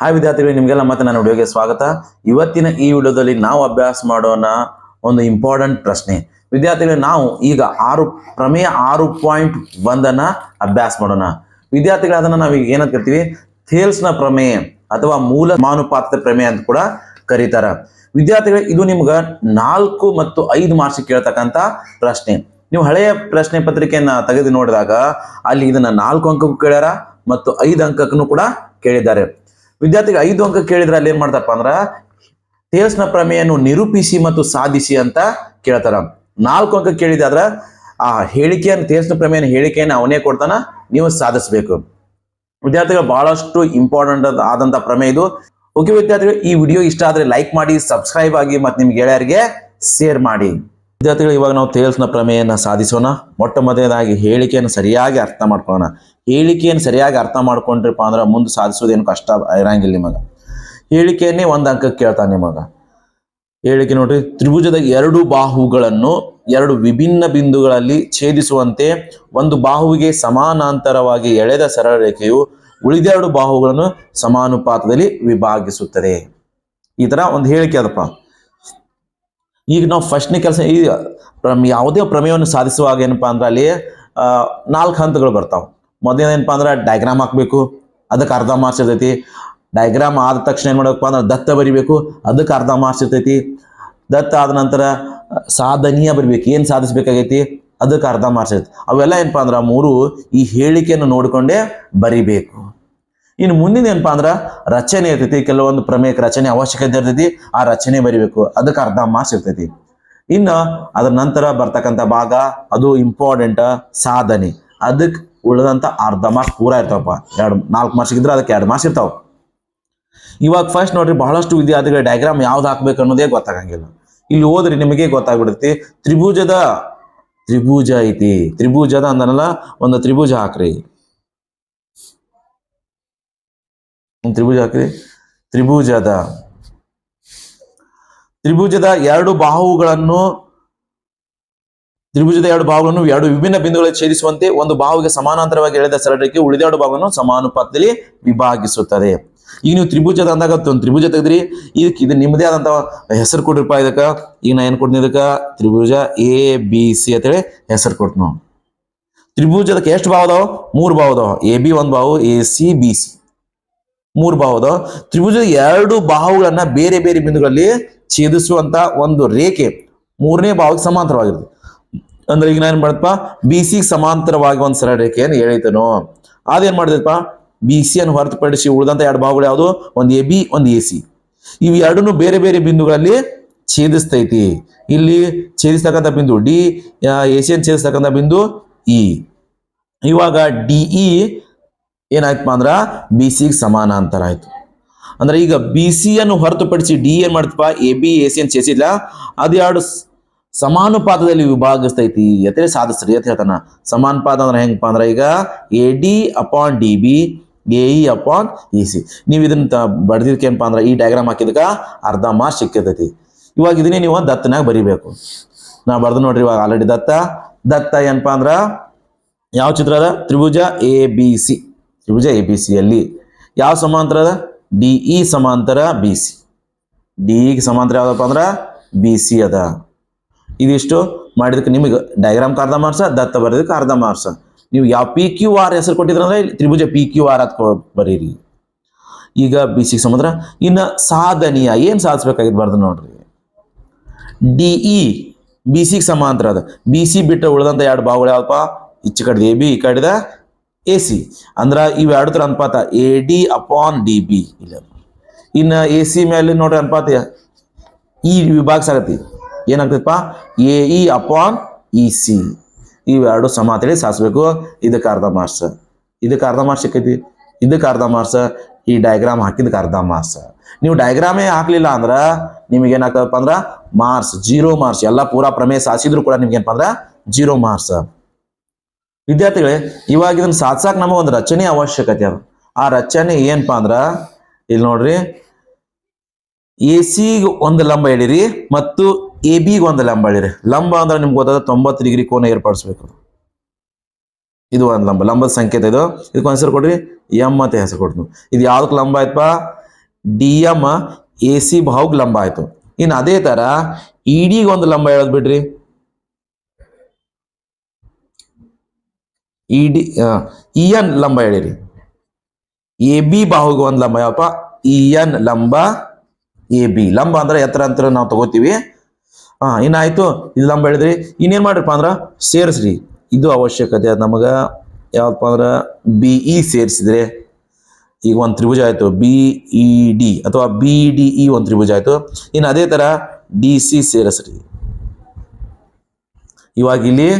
Hi ವಿದ್ಯಾರ್ಥಿಗಳು, ನಿಮಗೆಲ್ಲ ಮತ್ತೆ ನನ್ನ ವಿಡಿಯೋಗೆ ಸ್ವಾಗತ. ಇವತ್ತಿನ ಈ ವಿಡಿಯೋದಲ್ಲಿ ನಾವು ಅಭ್ಯಾಸ ಮಾಡೋಣ ಒಂದು ಇಂಪಾರ್ಟೆಂಟ್ ಪ್ರಶ್ನೆ. ವಿದ್ಯಾರ್ಥಿಗಳು, ನಾವು ಈಗ ಆರು, ಪ್ರಮೇಯ ಆರು ಪಾಯಿಂಟ್ ಒಂದನ್ನ ಅಭ್ಯಾಸ ಮಾಡೋಣ. ವಿದ್ಯಾರ್ಥಿಗಳು, ಅದನ್ನ ನಾವೀಗ ಏನಂತ ಕರಿತೀವಿ? ಥೇಲ್ಸ್ನ ಪ್ರಮೇಯ ಅಥವಾ ಮೂಲ ಮಾನುಪಾತದ ಪ್ರಮೇಯ ಅಂತ ಕೂಡ ಕರೀತಾರ. ವಿದ್ಯಾರ್ಥಿಗಳು, ಇದು ನಿಮ್ಗೆ ನಾಲ್ಕು ಮತ್ತು ಐದು ಮಾರ್ಕ್ಸ್ ಕೇಳ್ತಕ್ಕಂಥ ಪ್ರಶ್ನೆ. ನೀವು ಹಳೆಯ ಪ್ರಶ್ನೆ ಪತ್ರಿಕೆಯನ್ನ ತೆಗೆದು ನೋಡಿದಾಗ ಅಲ್ಲಿ ಇದನ್ನ ನಾಲ್ಕು ಅಂಕಕ್ಕೂ ಕೇಳ್ಯಾರ ಮತ್ತು ಐದು ಅಂಕಕ್ಕೂ ಕೂಡ ಕೇಳಿದ್ದಾರೆ. ವಿದ್ಯಾರ್ಥಿಗೆ ಐದು ಅಂಕ ಕೇಳಿದ್ರೆ ಅಲ್ಲಿ ಏನ್ ಮಾಡ್ತಾರಪ್ಪ ಅಂದ್ರ, ತೇಲ್ಸ್ನ ಪ್ರಮೇಯನ್ನು ನಿರೂಪಿಸಿ ಮತ್ತು ಸಾಧಿಸಿ ಅಂತ ಕೇಳ್ತಾರ. ನಾಲ್ಕು ಅಂಕ ಕೇಳಿದಾದ್ರ ಆ ಹೇಳಿಕೆಯನ್ನು, ತೇಲ್ಸ್ನ ಪ್ರಮೇಯನ ಹೇಳಿಕೆಯನ್ನು ಅವನೇ ಕೊಡ್ತಾನ, ನೀವು ಸಾಧಿಸಬೇಕು. ವಿದ್ಯಾರ್ಥಿಗಳು ಬಹಳಷ್ಟು ಇಂಪಾರ್ಟೆಂಟ್ ಆದಂತ ಪ್ರಮೇಯ ಇದು. ಓಕೆ ವಿದ್ಯಾರ್ಥಿಗಳು, ಈ ವಿಡಿಯೋ ಇಷ್ಟ ಆದ್ರೆ ಲೈಕ್ ಮಾಡಿ ಸಬ್ಸ್ಕ್ರೈಬ್ ಆಗಿ, ಮತ್ತು ನಿಮ್ಗೆ ಗೆಳೆಯರಿಗೆ ಶೇರ್ ಮಾಡಿ. ವಿದ್ಯಾರ್ಥಿಗಳು ಇವಾಗ ನಾವು ತೇಲ್ಸ್ನ ಪ್ರಮೇಯನ ಸಾಧಿಸೋಣ. ಮೊಟ್ಟ ಮೊದಲನೇದಾಗಿ ಹೇಳಿಕೆಯನ್ನು ಸರಿಯಾಗಿ ಅರ್ಥ ಮಾಡ್ಕೊಳ್ಳೋಣ. ಹೇಳಿಕೆಯನ್ನು ಸರಿಯಾಗಿ ಅರ್ಥ ಮಾಡ್ಕೊಂಡ್ರಪ್ಪ ಅಂದ್ರೆ ಮುಂದೆ ಸಾಧಿಸೋದೇನು ಕಷ್ಟ ಇರಂಗಿಲ್ಲ ನಿಮಗೆ. ಹೇಳಿಕೆಯನ್ನೇ ಒಂದು ಅಂಕಕ್ಕೆ ಕೇಳ್ತಾನೆ ನಿಮಗೆ. ಹೇಳಿಕೆ ನೋಡ್ರಿ, ತ್ರಿಭುಜದ ಎರಡು ಬಾಹುಗಳನ್ನು ಎರಡು ವಿಭಿನ್ನ ಬಿಂದುಗಳಲ್ಲಿ ಛೇದಿಸುವಂತೆ ಒಂದು ಬಾಹುವಿಗೆ ಸಮಾನಾಂತರವಾಗಿ ಎಳೆದ ಸರಳ ರೇಖೆಯು ಉಳಿದೆರಡು ಬಾಹುಗಳನ್ನು ಸಮಾನುಪಾತದಲ್ಲಿ ವಿಭಾಗಿಸುತ್ತದೆ. ಈ ತರ ಒಂದು ಹೇಳಿಕೆ ಅದಪ್ಪ. ಈಗ ನಾವು ಫಸ್ಟ್ನೇ ಕೆಲಸ ಈ ಯಾವುದೇ ಪ್ರಮೇಯವನ್ನು ಸಾಧಿಸುವಾಗ ಏನಪ್ಪ ಅಂದ್ರೆ ಅಲ್ಲಿ ನಾಲ್ಕು ಹಂತಗಳು ಬರ್ತಾವೆ. ಮೊದಲನೇದು ಏನಪ್ಪ ಅಂದ್ರೆ ಡಯಾಗ್ರಾಮ್ ಹಾಕಬೇಕು, ಅದಕ್ಕೆ ಅರ್ಧ ಮಾರ್ಕ್ಸ್ ಇರ್ತೈತಿ. ಡಯಾಗ್ರಾಮ್ ಆದ ತಕ್ಷಣ ಏನು ಮಾಡಬೇಕಪ್ಪ ಅಂದ್ರೆ ದತ್ತ ಬರಿಬೇಕು, ಅದಕ್ಕೆ ಅರ್ಧ ಮಾರ್ಕ್ಸ್ ಇರ್ತೈತಿ. ದತ್ತ ಆದ ನಂತರ, ಸಾಧನೀಯ ಬರಿಬೇಕು, ಏನು ಸಾಧಿಸ್ಬೇಕಾಗೈತಿ? ಅದಕ್ಕೆ ಅರ್ಧ ಮಾರ್ಕ್ಸ್ ಇರ್ತೈತಿ. ಅವೆಲ್ಲ ಏನಪ್ಪ ಅಂದ್ರೆ ಮೂರು ಈ ಹೇಳಿಕೆಯನ್ನು ನೋಡಿಕೊಂಡೇ ಬರಿಬೇಕು. ಇನ್ನು ಮುಂದಿನ ಏನಪ್ಪಾ ಅಂದ್ರೆ ರಚನೆ ಇರ್ತೈತಿ, ಕೆಲವೊಂದು ಪ್ರಮೇಯಕ್ಕೆ ರಚನೆ ಅವಶ್ಯಕತೆ ಇರ್ತೈತಿ, ಆ ರಚನೆ ಬರಿಬೇಕು. ಅದಕ್ಕೆ ಅರ್ಧ ಮಾಸ್ ಇರ್ತೈತಿ. ಇನ್ನು ಅದ್ರ ನಂತರ ಬರ್ತಕ್ಕಂಥ ಭಾಗ, ಅದು ಇಂಪಾರ್ಟೆಂಟ್ ಸಾಧನೆ. ಅದಕ್ಕೆ ಉಳಿದಂತ ಅರ್ಧ ಮಾಸ್ ಪೂರ ಇರ್ತಾವಪ್ಪ. ಎರಡು, ನಾಲ್ಕು ಮಾರ್ಕ್ಸ್ ಇದ್ರೆ ಅದಕ್ಕೆ ಎರಡು ಮಾರ್ಕ್ಸ್ ಇರ್ತಾವ. ಇವಾಗ ಫಸ್ಟ್ ನೋಡ್ರಿ, ಬಹಳಷ್ಟು ವಿದ್ಯಾರ್ಥಿಗಳ ಡಯಾಗ್ರಾಮ್ ಯಾವ್ದು ಹಾಕ್ಬೇಕು ಅನ್ನೋದೇ ಗೊತ್ತಾಗಂಗಿಲ್ಲ. ಇಲ್ಲಿ ಹೋದ್ರಿ ನಿಮಗೆ ಗೊತ್ತಾಗ್ಬಿಡುತ್ತೆ. ತ್ರಿಭುಜದ, ತ್ರಿಭುಜ ಐತಿ. ತ್ರಿಭುಜದ ಅಂದನಲ್ಲ, ಒಂದು ತ್ರಿಭುಜ ಹಾಕ್ರಿ. ಒಂದು ತ್ರಿಭುಜ ತ್ರಿಭುಜದ ತ್ರಿಭುಜದ ಎರಡು ಬಾಹುಗಳನ್ನು, ತ್ರಿಭುಜದ ಎರಡು ಬಾಹುಗಳನ್ನು ಎರಡು ವಿಭಿನ್ನ ಬಿಂದುಗಳಲ್ಲಿ ಛೇದಿಸುವಂತೆ ಒಂದು ಬಾಹುಗೆ ಸಮಾನಾಂತರವಾಗಿ ಎಳೆದ ಸರಳಕ್ಕೆ ಉಳಿದೆರಡು ಭಾಗವನ್ನು ಸಮಾನುಪಾತದಲ್ಲಿ ವಿಭಾಗಿಸುತ್ತದೆ. ಈಗ ನೀವು ತ್ರಿಭುಜದ ಅಂದಾಗ ಒಂದು ತ್ರಿಭುಜ ತೆಗೆದ್ರಿ. ಇದಕ್ಕೆ ಇದು ನಿಮ್ಮದೇ ಆದಂತ ಹೆಸರು ಕೊಡ್ರಿಪ್ಪ ಇದಕ್ಕ. ಈಗ ನಾ ಏನ್ ಕೊಡ್ತೀನಿ ಇದಕ್ಕ? ತ್ರಿಭುಜ ಎ, ಬಿ, ಸಿ ಅಂತೇಳಿ ಹೆಸರು ಕೊಡ್ತೀನಿ ನಾವು. ತ್ರಿಭುಜದಕ್ಕೆ ಎಷ್ಟು ಬಾವು ಅದಾವ? ಮೂರು ಬಾವು ಅದಾವ. ಎ, ಬಿ ಒಂದು ಬಾವು, ಎ, ಸಿ, ಬಿ, ಸಿ. ಮೂರು ಅದಾವ. ತ್ರಿಭುಜದ ಎರಡು ಬಾಹುಗಳನ್ನ ಬೇರೆ ಬೇರೆ ಬಿಂದುಗಳಲ್ಲಿ ಛೇದಿಸುವಂತ ಒಂದು ರೇಖೆ ಮೂರನೇ ಬಾಹುಗೆ ಸಮಾಂತರವಾಗಿರುತ್ತೆ. ಅಂದ್ರೆ ಈಗ ನಾನು ಮಾಡಪ್ಪ ಬಿ ಸಿ ಸಮಾಂತರವಾಗಿ ಒಂದು ಸರಳ ರೇಖೆಯನ್ನು ಎಳೀತನೋ ಅದೇನ್ ಮಾಡಿದಪ್ಪ ಬಿ ಸಿ ಅನ್ನು ಹೊರತುಪಡಿಸಿ ಉಳಿದಂತ ಎರಡು ಬಾಹುಗಳು ಯಾವುದು? ಒಂದು ಎ ಬಿ ಒಂದು ಎ ಸಿ ಇವು ಎರಡನ್ನು ಬೇರೆ ಬೇರೆ ಬಿಂದುಗಳಲ್ಲಿ ಛೇದಿಸ್ತೈತಿ. ಇಲ್ಲಿ ಛೇದಿಸ್ತಕ್ಕಂಥ ಬಿಂದು ಡಿ ಎ ಸಿ ಅನ್ನು ಛೇದಿಸ್ತಕ್ಕಂಥ ಬಿಂದು ಇ ಇವಾಗ ಡಿಇ ಏನಾಯ್ತಪ್ಪ ಅಂದ್ರೆ ಬಿ ಸಿಗೆ ಸಮಾನಾಂತರ ಆಯ್ತು ಅಂದ್ರೆ ಈಗ ಬಿ ಸಿ ಅನ್ನು ಹೊರತುಪಡಿಸಿ ಡಿ ಏನ್ ಮಾಡ್ತಪ್ಪ? ಎ ಬಿ ಎ ಸಿ ಅಂತ ಸೇರಿಸಿಲ್ಲ ಅದು ಎರಡು ಸ್- ಸಮಾನುಪಾತದಲ್ಲಿ ವಿಭಾಗಿಸ್ತೈತಿ. ಎತ್ತರೆ ಸಾಧಿಸ್ರಿ ಅಂತ ಹೇಳ್ತಾನ. ಸಮಾನುಪಾತ ಅಂದ್ರೆ ಹೆಂಗಪ್ಪ ಅಂದ್ರೆ ಈಗ A D upon D B A E upon E C ನೀವು ಇದನ್ನ ತ- ಬಡ್ದಿದ್ಕೆ ಏನಪ್ಪ ಅಂದ್ರೆ ಈ ಡಯಾಗ್ರಾಮ್ ಹಾಕಿದಾಗ ಅರ್ಧ ಮಾರ್ಕ್ಸ್ ಸಿಕ್ಕಿರ್ತೈತಿ. ಇವಾಗ ಇದನ್ನೇ ನೀವು ದತ್ತನಾಗ ಬರಿಬೇಕು. ನಾ ಬರ್ದು ನೋಡ್ರಿ ಇವಾಗ ಆಲ್ರೆಡಿ ದತ್ತ. ದತ್ತ ಏನಪ್ಪ ಅಂದ್ರ, ಯಾವ ಚಿತ್ರ ಅದ? ತ್ರಿಭುಜ ಎ ಬಿ ಸಿ ತ್ರಿಭುಜ ಎ ಬಿ ಸಿ ಅಲ್ಲಿ ಯಾವ ಸಮಾಂತರ ಅದ? ಡಿ ಇ ಸಮಾಂತರ ಬಿ ಸಿ ಡಿ ಇಗೆ ಸಮಾಂತರ ಯಾವುದಪ್ಪ ಅಂದ್ರೆ? ಬಿ ಸಿ ಅದ. ಇದಿಷ್ಟು ಮಾಡಿದಕ್ಕೆ ನಿಮಗೆ ಡಯಾಗ್ರಾಮ್ ಅರ್ಧ ಮಾರ್ಸ ದತ್ತ ಬರೆದಕ್ಕೆ ಅರ್ಧ ಮಾರ್ಸ ನೀವು ಯಾವ ಪಿ ಕ್ಯೂ ಆರ್ ಹೆಸರು ಕೊಟ್ಟಿದ್ರಂದ್ರೆ ತ್ರಿಭುಜ ಪಿ ಕ್ಯೂ ಆರ್ ಅಂತ ಬರೀರಿ. ಈಗ ಬಿ ಸಿ ಸಮಾಂತರ. ಇನ್ನು ಸಾಧನೀಯ, ಏನು ಸಾಧಿಸ್ಬೇಕಾಗಿದ್ದು ಬರ್ದು ನೋಡ್ರಿ. ಡಿ ಇ ಬಿ ಸಿಗೆ ಸಮಾಂತರ ಅದ. ಬಿ ಸಿ ಬಿಟ್ಟು ಉಳಿದಂತ ಎರಡು ಬಾಹುಗಳು ಯಾವಪ್ಪ ಈಚೆ ಕಡ್ದು ಎ ಬಿ ಈ ಕಡೆದ ಎ ಸಿ. ಅಂದ್ರೆ ಇವು ಎರಡು ಅನುಪಾತ, A D upon D B ಇಲ್ಲ. ಇನ್ನು ಎ ಸಿ ಮೇಲೆ ನೋಡ್ರಿ ಅನುಪಾತ ಈ ವಿಭಾಗ ಸಾಗತಿ ಏನಾಗ್ತೈತಪ್ಪ? A E upon E C. ಇವೆರಡು ಸಮ ಅಂತೇಳಿ ಸಾಸ್ಬೇಕು. ಇದಕ್ಕೆ ಅರ್ಧ ಮಾರ್ಕ್ಸ್. ಇದಕ್ಕೆ ಅರ್ಧ ಮಾರ್ಕ್ಸ್ ಸಿಕ್ಕೈತಿ. ಇದಕ್ಕೆ ಅರ್ಧ ಮಾರ್ಕ್ಸ್. ಈ ಡಯಾಗ್ರಾಮ್ ಹಾಕಿದಕ್ಕೆ ಅರ್ಧ ಮಾರ್ಕ್ಸ್. ನೀವು ಡಯಾಗ್ರಾಮೇ ಹಾಕ್ಲಿಲ್ಲ ಅಂದ್ರೆ ನಿಮಗೆ ಏನಾಗ್ತದಪ್ಪ ಅಂದ್ರೆ ಮಾರ್ಕ್ಸ್, ಜೀರೋ ಮಾರ್ಕ್ಸ್. ಎಲ್ಲ ಪೂರಾ ಪ್ರಮೇಯ ಸಾಸಿದ್ರು ಕೂಡ ನಿಮ್ಗೆ ಏನಪ್ಪ ಅಂದ್ರೆ? Zero marks. ವಿದ್ಯಾರ್ಥಿಗಳೇ ಇವಾಗ ಇದನ್ನ ಸಾಧಿಸಾಕ ನಮಗೆ ಒಂದು ರಚನೆ ಅವಶ್ಯಕತೆ ಅದ. ಆ ರಚನೆ ಏನಪ್ಪಾ ಅಂದ್ರ ಇಲ್ಲಿ ನೋಡ್ರಿ ಎ ಸಿಗೆ ಒಂದು ಲಂಬ ಎಳಿರಿ ಮತ್ತು ಎ ಬಿಗೆ ಒಂದು ಲಂಬ ಎಳಿರಿ. ಲಂಬ ಅಂದ್ರೆ ನಿಮ್ಗೆ ಗೊತ್ತಾದ ತೊಂಬತ್ತು ಡಿಗ್ರಿ ಕೋನ ಏರ್ಪಡಿಸ್ಬೇಕು. ಇದು ಒಂದು ಲಂಬ, ಲಂಬದ ಸಂಕೇತ ಇದು. ಇದಕ್ಕೆ ಹೆಸರು ಕೊಡ್ರಿ ಎಂ ಅಂತ ಹೆಸರು ಕೊಡ್ತು ಇದು ಯಾವ್ದಕ್ಕೆ ಲಂಬ ಆಯ್ತಪ್ಪ ಡಿ ಎಂ ಎ ಸಿ ಬಹುಗ್ ಲಂಬ ಆಯ್ತು. ಇನ್ನು ಅದೇ ತರ, ಇಡಿಗೆ ಒಂದು ಲಂಬ ಹೇಳೋದು ಬಿಡ್ರಿ. ಇಡಿ ಇ ಎನ್ ಲಂಬ ಹೇಳಿರಿ. ಎ ಬಿ ಬಾಹುಗೆ ಒಂದು ಲಂಬ, ಯಾವಪ್ಪ? ಇ ಎನ್ ಲಂಬ ಎ ಬಿ ಲಂಬ ಅಂದ್ರೆ ಎತ್ತರ ಅಂತರ ನಾವು ತಗೋತೀವಿ. ಹಾ ಇನ್ನಾಯ್ತು ಇದು ಲಂಬ ಹೇಳಿದ್ರಿ. ಇನ್ನೇನ್ ಮಾಡ್ರಪ್ಪ ಅಂದ್ರ ಸೇರಿಸ್ರಿ. ಇದು ಅವಶ್ಯಕತೆ ಅದು ನಮಗ. ಯಾವಪ್ಪ ಅಂದ್ರ ಬಿ ಇ ಸೇರಿಸಿದ್ರೆ ಈಗ ಒಂದು ತ್ರಿಭುಜ ಆಯ್ತು. ಬಿ ಇ ಡಿ ಅಥವಾ ಬಿ ಡಿ ಇ ಒಂದು ತ್ರಿಭುಜ ಆಯ್ತು. ಇನ್ನು ಅದೇ ತರ ಡಿ ಸಿ ಸೇರಿಸ್ರಿ. ಇವಾಗ ಇಲ್ಲಿ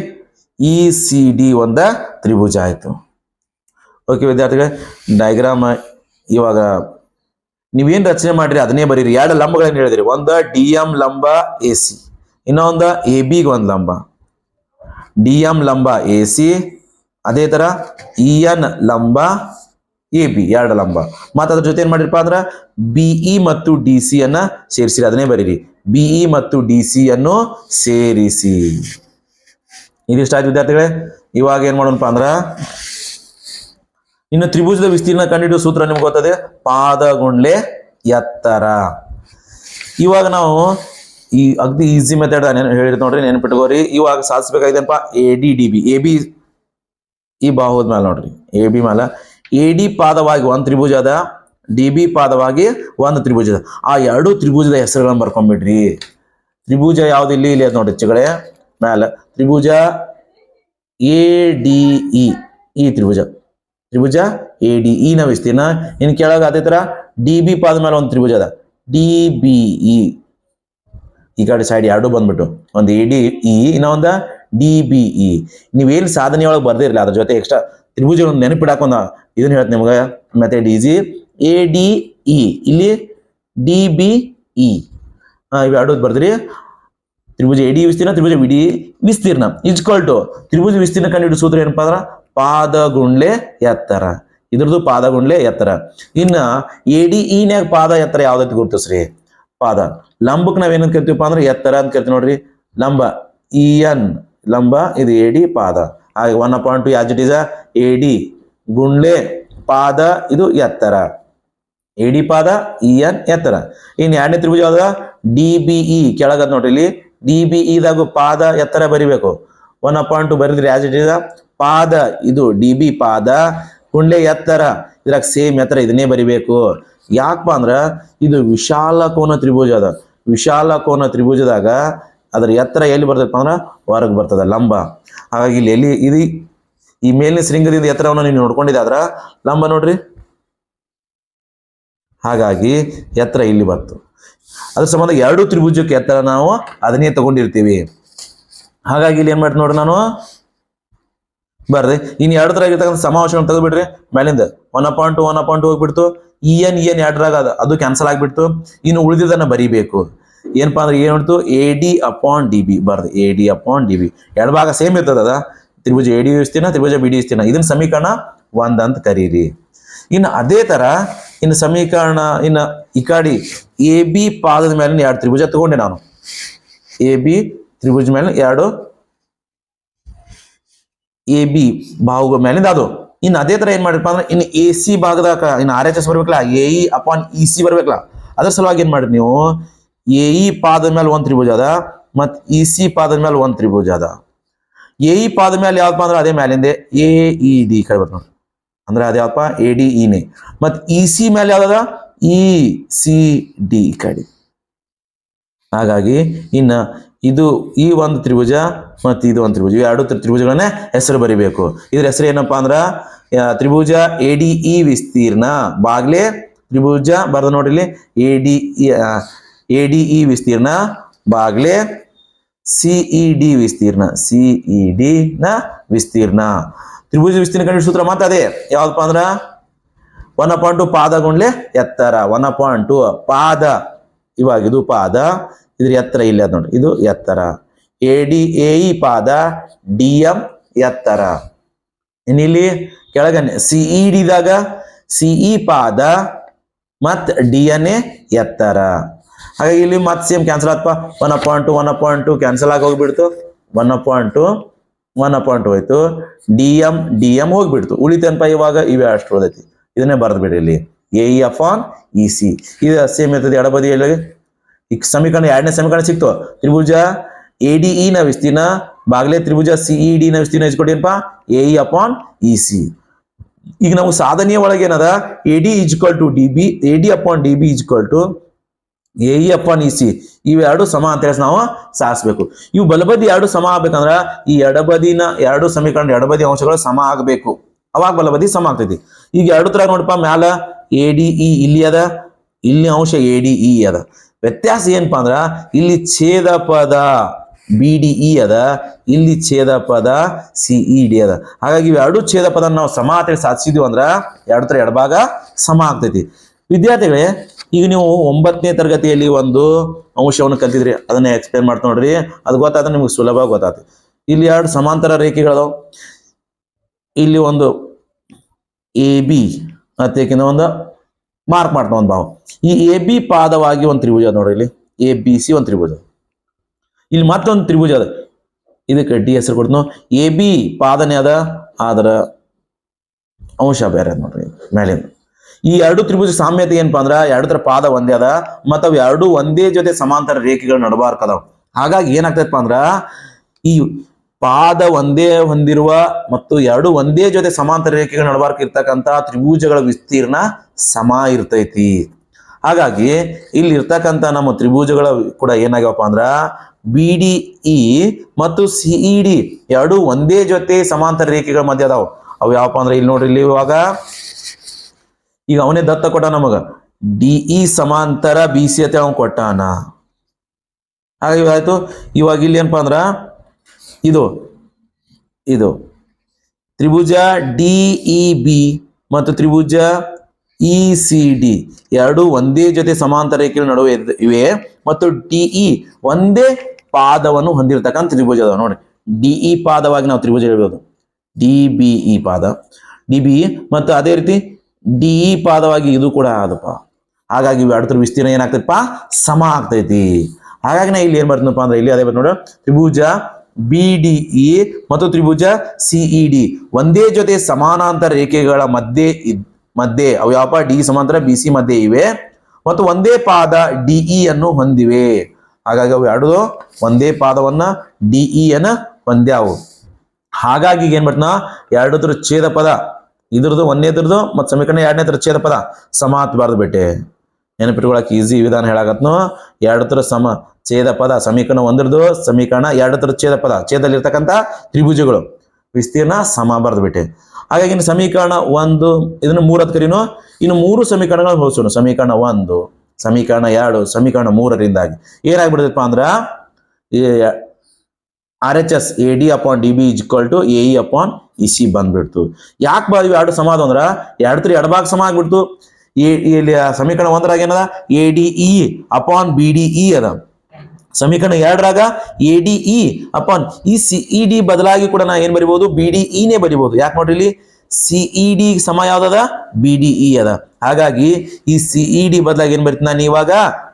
ಇ ಸಿ ಡಿ ಒಂದ ತ್ರಿಭುಜ ಆಯಿತು. ಓಕೆ ವಿದ್ಯಾರ್ಥಿಗಳೇ ಡಯಾಗ್ರಾಮ್ ಇವಾಗ ನೀವೇನು ರಚನೆ ಮಾಡಿರಿ ಅದನ್ನೇ ಬರೀರಿ. ಎರಡು ಲಂಬಗಳನ್ನು ಹೇಳಿದ್ರಿ. ಒಂದು ಡಿ ಎಂ ಲಂಬ ಎ ಸಿ ಇನ್ನೊಂದು ಎ ಬಿಗೆ ಒಂದು ಲಂಬ. ಡಿ ಎಂ ಲಂಬ ಎ ಸಿ ಅದೇ ಥರ ಇ ಎನ್ ಲಂಬ ಎ ಬಿ ಎರಡು ಲಂಬ. ಮತ್ತು ಅದ್ರ ಜೊತೆ ಏನು ಮಾಡಿರಪ್ಪ ಅಂದ್ರೆ ಬಿಇ ಮತ್ತು ಡಿ ಸಿ ಅನ್ನ ಸೇರಿಸಿರಿ, ಅದನ್ನೇ ಬರೀರಿ. ಬಿಇ ಮತ್ತು ಡಿ ಸಿ ಅನ್ನು ಸೇರಿಸಿ. ಇದಿಷ್ಟ ಆಯ್ತು ವಿದ್ಯಾರ್ಥಿಗಳೇ. ಇವಾಗ ಏನ್ ಮಾಡೋಣಪ್ಪ ಅಂದ್ರೆ? ಇನ್ನು ತ್ರಿಭುಜದ ವಿಸ್ತೀರ್ಣ ಕಂಡುಹಿಡಿಯುವ ಸೂತ್ರ ನಿಮ್ಗೆ ಗೊತ್ತದೆ? ಪಾದಗುಂಡ್ಲೆ ಎತ್ತರ. ಇವಾಗ ನಾವು ಈ ಅಗ್ದಿ ಈಸಿ ಮೆಥಡ್ ಹೇಳಿದ್ ನೋಡ್ರಿ, ನೆನ್ಪಿಟ್ಕೋರಿ. ಇವಾಗ ಸಾಧಿಸ್ಬೇಕಾಗಿದೆಪ್ಪ A D D B A B ಈ ಬಾಹುದ ಮೇಲೆ ನೋಡ್ರಿ. ಎ ಬಿ ಮೇಲೆ ಎ ಡಿ ಪಾದವಾಗಿ ಒಂದು ತ್ರಿಭುಜ ಅದ. ಡಿ ಬಿ ಪಾದವಾಗಿ ಒಂದು ತ್ರಿಭುಜ ಆ ಎರಡು ತ್ರಿಭುಜದ ಹೆಸರುಗಳನ್ನ ಬರ್ಕೊಂಡ್ಬಿಡ್ರಿ ತ್ರಿಭುಜ ಯಾವ್ದು ಇಲ್ಲಿ? ಇಲ್ಲಿ ಅದ್ ನೋಡ್ರಿ ಚಿಗಳೆ. ಮೇಲೆ ತ್ರಿಭುಜ ಎ ಡಿ ಇ, ಈ ತ್ರಿಭುಜ. ತ್ರಿಭುಜ ಎ ಡಿ ಇ ನ ವಿಸ್ತೀರ್ಣ. ಇನ್ ಕೆಳಗೆ ಅದೇ ತರ ಡಿ ಬಿ ಪಾದ ಮೇಲೆ ಒಂದು ತ್ರಿಭುಜ ಅದ. D B E. ಈ ಕಡೆ ಸೈಡ್ ಎರಡು ಬಂದ್ಬಿಟ್ಟು. ಒಂದು ಎ ಡಿ ಇ ಇನ್ನೊಂದ ಡಿ ಬಿ ಇ. ನೀವೇನು ಸಾಧನೆ ಒಳಗೆ ಬರ್ದಿರಲಿಲ್ಲ ಅದ್ರ ಜೊತೆ ಎಕ್ಸ್ಟ್ರಾ ತ್ರಿಭುಜ ಒಂದು ನೆನಪಿಡಾಕ ಒಂದು ಇದನ್ನ ಹೇಳ್ತೀನಿ ನಿಮ್ಗೆ. ಮತ್ತೆ D G A D E, ಇಲ್ಲಿ ಡಿ ಬಿ ಇ. ಇವೆರಡು ಬರ್ದ್ರಿ. ತ್ರಿಭುಜ ಎಡಿ ವಿಸ್ತೀರ್ಣ, ತ್ರಿಭುಜ ಬಿಡಿ ವಿಸ್ತೀರ್ಣ. ಇಜ್ಕಲ್ ಟು ತ್ರಿಭುಜ ವಿಸ್ತೀರ್ಣ ಕಂಡು ಸೂತ್ರ ಏನಪ್ಪಾ ಅಂದ್ರ ಪಾದಗುಂಡ್ಲೆ ಎತ್ತರ. ಇದ್ರದ್ದು ಪಾದಗುಂಡ್ಲೆ ಎತ್ತರ. ಇನ್ನ ಎಡಿ ಇನ್ಯಾಗ ಪಾದ ಎತ್ತರ ಯಾವ್ದೈತಿ ಗುರುತಿಸ್ರಿ? ಪಾದ. ಲಂಬಕ್ ನಾವೇನಂತ ಕರಿತೀವಪ್ಪ ಅಂದ್ರೆ ಎತ್ತರ ಅಂತ ಕರಿತೀವಿ ನೋಡ್ರಿ. ಲಂಬ. ಇ ಎನ್ ಲಂಬ, ಇದು ಎಡಿ ಪಾದ. ಹಾಗೆ one point two as it is AD. ಗುಂಡ್ಲೆ, ಪಾದ, ಇದು ಎತ್ತರ. ಎಡಿ ಪಾದ ಇ ಎನ್ ಎತ್ತರ. ಇನ್ ಎರಡನೇ ತ್ರಿಭುಜ ಯಾವ್ದ ಡಿ ಬಿ ಇ ಕೆಳಗದ ನೋಡ್ರಿ ಇಲ್ಲಿ. ಡಿ ಬಿ ಇದಾಗು ಪಾದ ಎತ್ತರ ಬರಿಬೇಕು. ಒನ್ ಅಪಾಯಿಂಟ್ ಟು ಬರಿದ್ರಿ ಆಸ್ ಇಟ್ ಇಸ್ ಪಾದ, ಇದು ಡಿ ಬಿ ಪಾದ ಕುಂಡೆ ಎತ್ತರ, ಇದ್ರಾಗ ಸೇಮ್ ಎತ್ತರ ಇದನ್ನೇ ಬರಿಬೇಕು. ಯಾಕಪ್ಪ ಅಂದ್ರ, ಇದು ವಿಶಾಲ ಕೋನ ತ್ರಿಭುಜ ಅದ. ವಿಶಾಲ ಕೋನ ತ್ರಿಭುಜದಾಗ ಅದ್ರ ಎತ್ತರ ಎಲ್ಲಿ ಬರ್ತದಪ್ಪ ಅಂದ್ರೆ, ಹೊರಗೆ ಬರ್ತದ, ಲಂಬ. ಹಾಗಾಗಿ ಇಲ್ಲಿ ಎಲ್ಲಿ ಇದು ಈ ಮೇಲಿನ ಶೃಂಗದಿಂದ ಎತ್ತರವನ್ನು ನೀವು ನೋಡ್ಕೊಂಡಿದ್ದಾದ್ರ ಲಂಬ ನೋಡ್ರಿ. ಹಾಗಾಗಿ ಎತ್ತರ ಇಲ್ಲಿ ಬಂತು. ಅದ್ರ ಸಂಬಂಧ ಎರಡು ತ್ರಿಭುಜಕ್ಕೆ ಎತ್ತರ ನಾವು ಅದನ್ನೇ ತಗೊಂಡಿರ್ತೀವಿ. ಹಾಗಾಗಿ ಇಲ್ಲಿ ಏನ್ ಮಾಡ್ತೀನಿ ನೋಡ್ರಿ ನಾನು? ಬರ್ರಿ. ಇನ್ ಎರಡು ತರ ಆಗಿರ್ತಕ್ಕಂಥ ಸಮಾವೇಶವನ್ನು ತೆಗೆದ್ಬಿಡ್ರಿ. ಮೇಲಿಂದ ಒನ್ ಪಾಯಿಂಟ್ ಒನ್ ಪಾಯಿಂಟ್ ಹೋಗ್ಬಿಡ್ತು. ಇ ಎನ್ ಇ ಎನ್ ಎರಡರಾಗ ಅದ. ಕ್ಯಾನ್ಸಲ್ ಆಗಿಬಿಡ್ತು. ಇನ್ನು ಉಳಿದಿದ್ದನ್ನ ಬರಿಬೇಕು. ಏನಪ್ಪಾ ಅಂದ್ರೆ ಏನ್ ಮಾಡ್ತು? A D upon D B ಬರ್ದು A D upon D B ಎರಡು ಭಾಗ ಸೇಮ್ ಇರ್ತದ ತ್ರಿಭುಜ ಎ ಡಿ ಇಸ್ತೀನ ತ್ರಿಭುಜ ಬಿ ಡಿ ಇಸ್ತೀನ ಇದನ್ನ ಸಮೀಕರಣ ಒಂದಂತ ಕರೀರಿ. ಇನ್ನು ಅದೇ ತರ ಇನ್ನು ಸಮೀಕರಣ, ಇನ್ನು ಈ ಕಡೆ ಎ ಬಿ ಪಾದದ ಮೇಲೆ ಎರಡು ತ್ರಿಭುಜ ತಗೊಂಡೆ ನಾನು. ಎ ಬಿ ತ್ರಿಭುಜ ಮೇಲೆ ಎರಡು ಎ ಬಿ ಬಾಹುಗಳ ಮೇಲಿಂದ ಅದು. ಇನ್ನು ಅದೇ ತರ ಏನು ಮಾಡಿರಪ್ಪ ಅಂದ್ರೆ, ಇನ್ನು ಎ ಸಿ ಭಾಗದಾಗ ಇನ್ನು ಆರ್ ಎಚ್ ಎಸ್ ಬರ್ಬೇಕಲ್ಲ? A E upon E C ಬರ್ಬೇಕಲ್ಲ? ಅದ್ರ ಸಲುವಾಗಿ ಏನು ಮಾಡ್ರಿ ನೀವು? ಎ ಇ ಪಾದದ ಮೇಲೆ ಒಂದು ತ್ರಿಭುಜ ಅದ ಮತ್ ಇ ಸಿ ಪಾದದ ಮೇಲೆ ಒಂದು ತ್ರಿಭುಜ ಅದ. ಎ ಇ ಪಾದ ಮೇಲೆ ಯಾವ್ದಪ್ಪ ಅಂದ್ರೆ, ಅದೇ ಮೇಲಿಂದೆ ಎ ಇ ಡಿ ಕಡೆ ಬರ್ತ ನೋಡ್ರಿ ಅಂದ್ರೆ ಅದ್ಯಾವಪ್ಪ ಎ ಡಿ ಇನೇ ಮತ್ ಇ ಸಿ ಮೇಲೆ ಯಾವ್ದದ ಇ ಸಿ ಡಿ ಕಡೆ. ಹಾಗಾಗಿ ಇನ್ನ ಇದು ಈ ಒಂದು ತ್ರಿಭುಜ ಮತ್ತು ಇದು ಒಂದು ತ್ರಿಭುಜ. ಎರಡು ತ್ರಿ- ತ್ರಿಭುಜಗಳನ್ನ ಹೆಸರು ಬರಿಬೇಕು. ಇದ್ರ ಹೆಸರು ಏನಪ್ಪಾ ಅಂದ್ರೆ ತ್ರಿಭುಜ ಎ ಡಿ ಇ ವಿಸ್ತೀರ್ಣ. ಬಾಗ್ಲೆ ತ್ರಿಭುಜ ಬರ್ದ ನೋಡ್ರಿ A D A D E ವಿಸ್ತೀರ್ಣ. ಬಾಗ್ಲೆ ಸಿಇ ಡಿ ವಿಸ್ತೀರ್ಣ ಸಿಇ ಡಿ ನ ವಿಸ್ತೀರ್ಣ. ತ್ರಿಭುಜ ವಿಸ್ತೀರ್ಣ ಕಂಡು ಸೂತ್ರ ಮತ್ತೆ ಅದೇ. ಯಾವ್ದಪ್ಪ ಅಂದ್ರ? ಒನ್ ಪಾಯಿಂಟ್ ಟು ಪಾದ ಗುಂಡ್ಲೆ ಎತ್ತರ. ಒನ್ ಪಾಯಿಂಟ್ ಟು ಪಾದ. ಇವಾಗ ಇದು ಪಾದ. ಇದ್ರ ಎತ್ತರ ಇಲ್ಲಿ ನೋಡಿ ಇದು ಎತ್ತರ. ಎ ಡಿ ಎ ಇ ಪಾದ. ಡಿ ಎಂ ಎತ್ತರ. ಇನ್ನಿಲ್ಲಿ ಕೆಳಗನೆ ಸಿಇ ಡಿದಾಗ ಸಿಇ ಪಾದ ಮತ್ ಡಿ ಎನ್ ಎ ಎತ್ತರ. ಹಾಗಾಗಿ ಇಲ್ಲಿ ಮತ್ತೆ same cancel ಆತ್ಪ one point two one point two cancel ಆಗಿ ಹೋಗ್ಬಿಡ್ತು. One point two one point ಹೋಯ್ತು. ಡಿ ಎಂ ಡಿ ಎಂ ಹೋಗ್ಬಿಡ್ತು. ಉಳಿತೇನಪ್ಪ ಇವಾಗ? ಇವೇ ಅಷ್ಟು ಉಳಿದೈತಿ ಇದನ್ನೇ ಬರ್ದು ಬಿಡಿ ಇಲ್ಲಿ. A E on E C ಇದು ಸೇಮ್ ಇರ್ತದೆ ಎಡಬದಿಯಲ್ಲಿ ಈಗ ಸಮೀಕರಣ ಎರಡನೇ ಸಮೀಕರಣ ಸಿಕ್ತು. ತ್ರಿಭುಜ ಎ ಡಿ ಇ ನ ವಿಸ್ತೀರ್ಣ, ಬಾಗ್ಲೆ ತ್ರಿಭುಜ ಸಿ ಇ ಡಿ ನ ವಿಸ್ತೀರ್ಣ ಹೆಚ್ಚಿಕೊಟ್ಟಿನಪ್ಪ A E upon E C ಈಗ ನಾವು ಸಾಧನೆಯ ಒಳಗೆ ಏನದ A D equal to D B A D upon D B equal to A E upon C ಇವೆರಡು ಸಮ ಅಂತ ಹೇಳಿ ನಾವು ಸಾಸ್ಬೇಕು ಇವು ಬಲಬದಿ ಎರಡು ಸಮ ಆಗ್ಬೇಕಂದ್ರ ಈ ಎಡಬದಿನ ಎರಡು ಸಮೀಕರಣ ಎಡಬದಿ ಅಂಶಗಳು ಸಮ ಆಗಬೇಕು. ಅವಾಗ ಬಲಬದಿ ಸಮ ಆಗ್ತೈತಿ. ಈಗ ಎರಡು ತರ ನೋಡಪ್ಪ, ಮ್ಯಾಲ ಎ ಡಿ ಇ ಇಲ್ಲಿ ಅದ, ಇಲ್ಲಿ ಅಂಶ ಎ ಡಿ ಇ ಅದ. ವ್ಯತ್ಯಾಸ ಏನಪ್ಪ ಅಂದ್ರ, ಇಲ್ಲಿ ಛೇದ ಪದ ಬಿ ಡಿ, ಇ ಅದ, ಇಲ್ಲಿ ಛೇದ ಪದ ಸಿ, ಇ, ಡಿ ಅದ. ಹಾಗಾಗಿ ಇವೆರಡು ಛೇದ ಪದ ನಾವು ಸಮ ಅಂತೇಳಿ ಸಾಧಿಸಿದ್ವಿ ಅಂದ್ರ ಎರಡು ತರ ಎಡಭಾಗ ಸಮ ಆಗ್ತೈತಿ. ವಿದ್ಯಾರ್ಥಿಗಳೇ ಈಗ ನೀವು ಒಂಬತ್ತನೇ ತರಗತಿಯಲ್ಲಿ ಒಂದು ಅಂಶವನ್ನು ಕಲ್ತಿದ್ರಿ, ಅದನ್ನ ಎಕ್ಸ್ಪ್ಲೇನ್ ಮಾಡ್ತಾ ನೋಡ್ರಿ. ಅದು ಗೊತ್ತಾದ್ರೆ ನಿಮ್ಗೆ ಸುಲಭ ಗೊತ್ತಾಗ್ತದೆ. ಇಲ್ಲಿ ಎರಡು ಸಮಾಂತರ ರೇಖೆಗಳು. ಇಲ್ಲಿ ಒಂದು ಎ ಬಿ ಮತ್ತೆ ಒಂದು ಮಾರ್ಕ್ ಮಾಡ್ತಾ ಒಂದು ಭಾವ. ಈ ಎ ಬಿ ಪಾದವಾಗಿ ಒಂದು ತ್ರಿಭುಜ ನೋಡ್ರಿ ಇಲ್ಲಿ. ಎ ಬಿ ಸಿ ಒಂದು ತ್ರಿಭುಜ. ಇಲ್ಲಿ ಮತ್ತೊಂದು ತ್ರಿಭುಜ ಅದ. ಇದಕ್ಕೆ ಡಿ ಹೆಸರು ಕೊಡ್ತು ಎ ಬಿ ಪಾದನೇ ಅದ, ಆದ್ರ ಅಂಶ ಬೇರೆ ನೋಡ್ರಿ. ಮೇಲಿಂದ. ಈ ಎರಡು ತ್ರಿಭುಜ ಸಾಮ್ಯತೆ ಏನಪ್ಪ ಅಂದ್ರ ಎರಡು ತರ ಪಾದ ಒಂದೇ ಅದ ಮತ್ತ ಅವು ಎರಡು ಒಂದೇ ಜೊತೆ ಸಮಾಂತರ ರೇಖೆಗಳು ನಡಬಾರ್ಕ್ ಅದಾವ. ಹಾಗಾಗಿ ಏನಾಗ್ತದಪ್ಪ ಅಂದ್ರ ಈ ಪಾದ ಒಂದೇ ಹೊಂದಿರುವ ಮತ್ತು ಎರಡು ಒಂದೇ ಜೊತೆ ಸಮಾಂತರ ರೇಖೆಗಳ ನಡಬಾರ್ಕ ಇರ್ತಕ್ಕಂತ ತ್ರಿಭುಜಗಳ ವಿಸ್ತೀರ್ಣ ಸಮ ಇರ್ತೈತಿ. ಹಾಗಾಗಿ ಇಲ್ಲಿ ಇರ್ತಕ್ಕಂಥ ನಮ್ಮ ತ್ರಿಭುಜಗಳ ಕೂಡ ಏನಾಗ್ಯಾವಪ್ಪ ಅಂದ್ರ ಬಿ ಡಿ ಇ ಮತ್ತು ಸಿಇ ಡಿ ಎರಡು ಒಂದೇ ಜೊತೆ ಸಮಾಂತರ ರೇಖೆಗಳ ಮಧ್ಯೆ ಅದಾವ. ಅವು ಯಾವಪ್ಪ ಅಂದ್ರೆ ಇಲ್ಲಿ ನೋಡ್ರಿ, ಇಲ್ಲಿ ಇವಾಗ ಈಗ ಅವನೇ ದತ್ತ ಕೊಟ್ಟ ನಮಗ ಡಿಇ ಸಮಾಂತರ ಬಿ ಸಿ ಅಂತ ಅವ್ನು ಕೊಟ್ಟಾನ. ಹಾಗಾಗಿ ಆಯ್ತು. ಇವಾಗ ಇಲ್ಲಿ ಏನಪ್ಪಾ ಅಂದ್ರ, ಇದು ಇದು, ತ್ರಿಭುಜ ಡಿಇ ಬಿ ಮತ್ತು ತ್ರಿಭುಜ ಇ ಸಿ ಡಿ ಎರಡು ಒಂದೇ ಜೊತೆ ಸಮಾಂತರ ರೇಖೆಗಳ ನಡುವೆ ಇವೆ ಮತ್ತು ಡಿಇ ಒಂದೇ ಪಾದವನ್ನು ಹೊಂದಿರತಕ್ಕಂಥ ತ್ರಿಭುಜ ಅದಾವ ನೋಡಿ ಡಿಇ ಪಾದವಾಗಿ ನಾವು ತ್ರಿಭುಜ ಹೇಳ್ಬೋದು. ಡಿ ಬಿ ಇ ಪಾದ. ಡಿ ಬಿ ಮತ್ತು ಅದೇ ರೀತಿ ಡಿ ಪಾದವಾಗಿ ಇದು ಕೂಡ ಆದಪ್ಪ. ಹಾಗಾಗಿ ಇವು ಎರಡು ವಿಸ್ತೀರ್ಣ ಏನಾಗ್ತೈತಪ್ಪ? ಸಮ ಆಗ್ತೈತಿ. ಹಾಗಾಗಿ ನಾ ಇಲ್ಲಿ ಏನ್ ಬರ್ತೀನಪ್ಪ ಅಂದ್ರೆ ಇಲ್ಲಿ ಅದೇ ಬರ್ತೀನಿ ನೋಡು. ತ್ರಿಭುಜ ಬಿ ಡಿ ಇ ಮತ್ತು ತ್ರಿಭುಜ ಸಿಇ ಡಿ ಒಂದೇ ಜೊತೆ ಸಮಾನಾಂತರ ರೇಖೆಗಳ ಮಧ್ಯೆ ಮಧ್ಯೆ ಅವು ಯಾವಪ್ಪ ಡಿ ಸಮಾಂತರ ಬಿ ಸಿ ಮಧ್ಯೆ ಇವೆ. ಮತ್ತು ಒಂದೇ ಪಾದ ಡಿಇ ಅನ್ನು ಹೊಂದಿವೆ. ಹಾಗಾಗಿ ಅವು ಎರಡು ಒಂದೇ ಪಾದವನ್ನ ಡಿಇ ಅನ್ನ ಹೊಂದ್ಯಾವು. ಹಾಗಾಗಿ ಏನ್ ಮಾಡ್ತಾನ ಎರಡು ಛೇದ ಪದ ಇದ್ರದ್ದು ಒಂದನೇದ್ರದ್ದು ಮತ್ತು ಸಮೀಕರಣ ಎರಡನೇದ್ರ ಛೇದ ಪದ. ಸಮ ಹತ್ಬಾರ್ದು ಬೇಟೆ. ನೆನಪಿಟ್ಕೊಳಕ್ಕೆ ಈಸಿ ವಿಧಾನ ಹೇಳಕತ್ನೋ. ಎರಡು ತರ ಸಮ ಛೇದ ಪದ, ಸಮೀಕರಣ ಒಂದ್ರದ್ದು, ಸಮೀಕರಣ ಎರಡು ತರ ಛೇದ ಪದ. ಛೇದಲ್ಲಿರ್ತಕ್ಕಂಥ ತ್ರಿಭುಜಗಳು. ವಿಸ್ತೀರ್ಣ ಸಮ ಬರ್ದು ಬಿಟ್ಟೆ ಹಾಗಾಗಿ ಇನ್ನು ಸಮೀಕರಣ ಒಂದು, ಇದನ್ನು ಮೂರತ್ ಕರೀನು. ಇನ್ನು ಮೂರು ಸಮೀಕರಣಗಳು ಹೋಲಿಸೋಣ. ಸಮೀಕರಣ ಒಂದು, ಸಮೀಕರಣ ಎರಡು, ಸಮೀಕರಣ ಮೂರರಿಂದಾಗಿ. ಏನಾಗ್ಬಿಡ್ತಪ್ಪ ಅಂದ್ರೆ R H S A D upon D B is equal to A E upon E C ಬಂದ್ಬಿಡ್ತು. ಯಾಕೆ ಬಾ ಎರಡು ಸಮಾಧ ಅಂದ್ರೆ? ಅಂದ್ರ ಎರಡು ತ್ರಿ ಎಡಭಾಗ ಸಮ ಆಗ್ಬಿಡ್ತು. ಎ, ಇಲ್ಲಿ ಸಮೀಕರಣ ಒಂದರಾಗ ಏನದ? A, D, E upon B, D, E ಅದ. ಸಮೀಕರಣ ಎರಡರಾಗ A, D, E upon E C, E, D ಬದಲಾಗಿ ಕೂಡ ನಾ ಏನ್ ಬರಿಬಹುದು ಬಿ, ಡಿ ಇನೇ ಬರಿಬಹುದು ಯಾಕೆ ನೋಡ್ರಿ ಇಲ್ಲಿ? ಸಿಇ ಡಿ ಸಮ ಯಾವ್ದದ? ಬಿ, ಡಿ, ಇ ಅದ. ಹಾಗಾಗಿ ಈ ಸಿಇ ಡಿ ಬದಲಾಗಿ ಏನ್ ಬರ್ತೀನಿ ನಾನು ಇವಾಗ?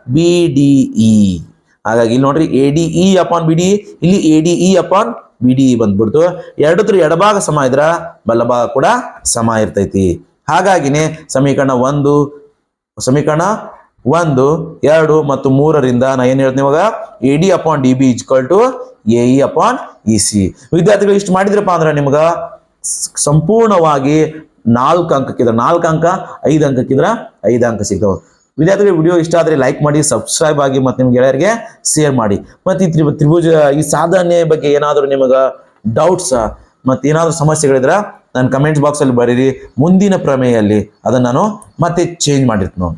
B, D, E. ಹಾಗಾಗಿ ಇಲ್ಲಿ ನೋಡ್ರಿ A, D, E upon B, D, ಇಲ್ಲಿ A, D, E upon B D E ಬಂದ್ಬಿಡ್ತು. ಎರಡದ್ರ ಎಡಭಾಗ ಸಮ ಇದ್ರ ಬಲಭಾಗ ಕೂಡ ಸಮ ಇರ್ತೈತಿ. ಹಾಗಾಗಿನೇ ಸಮೀಕರಣ ಒಂದು ಸಮೀಕರಣ ಒಂದು, ಎರಡು ಮತ್ತು ಮೂರರಿಂದ ನಾ ಏನ್ ಹೇಳ್ತೀನಿ ಇವಾಗ? A D upon D B equal to A E upon E C ವಿದ್ಯಾರ್ಥಿಗಳು ಇಷ್ಟು ಮಾಡಿದ್ರಪ್ಪ ಅಂದ್ರೆ ನಿಮ್ಗೆ ಸಂಪೂರ್ಣವಾಗಿ ನಾಲ್ಕು ಅಂಕಕ್ಕಿದ್ರೆ, ನಾಲ್ಕು ಅಂಕ, ಐದು ಅಂಕಕ್ಕಿದ್ರೆ ಐದು ಅಂಕ ಸಿಗ್ತಾವೆ. ವಿದ್ಯಾರ್ಥಿಗಳು ವಿಡಿಯೋ ಇಷ್ಟ ಆದರೆ ಲೈಕ್ ಮಾಡಿ ಸಬ್ಸ್ಕ್ರೈಬ್ ಆಗಿ ಮತ್ತು ನಿಮ್ಮ ಗೆಳೆಯರಿಗೆ ಶೇರ್ ಮಾಡಿ. ಮತ್ತು ಈ ತ್ರಿಭು ತ್ರಿಭುಜ, ಈ ಸಾಧನೆ ಬಗ್ಗೆ ಏನಾದರೂ ನಿಮಗೆ ಡೌಟ್ಸ್ ಮತ್ತು ಏನಾದರೂ ಸಮಸ್ಯೆಗಳಿದ್ರೆ ನಾನು ಕಮೆಂಟ್ಸ್ ಬಾಕ್ಸಲ್ಲಿ ಬರೀರಿ. ಮುಂದಿನ ಪ್ರಮೇಯಲ್ಲಿ ಅದನ್ನು ನಾನು ಮತ್ತೆ ಚೇಂಜ್ ಮಾಡಿರ್ತೀನಿ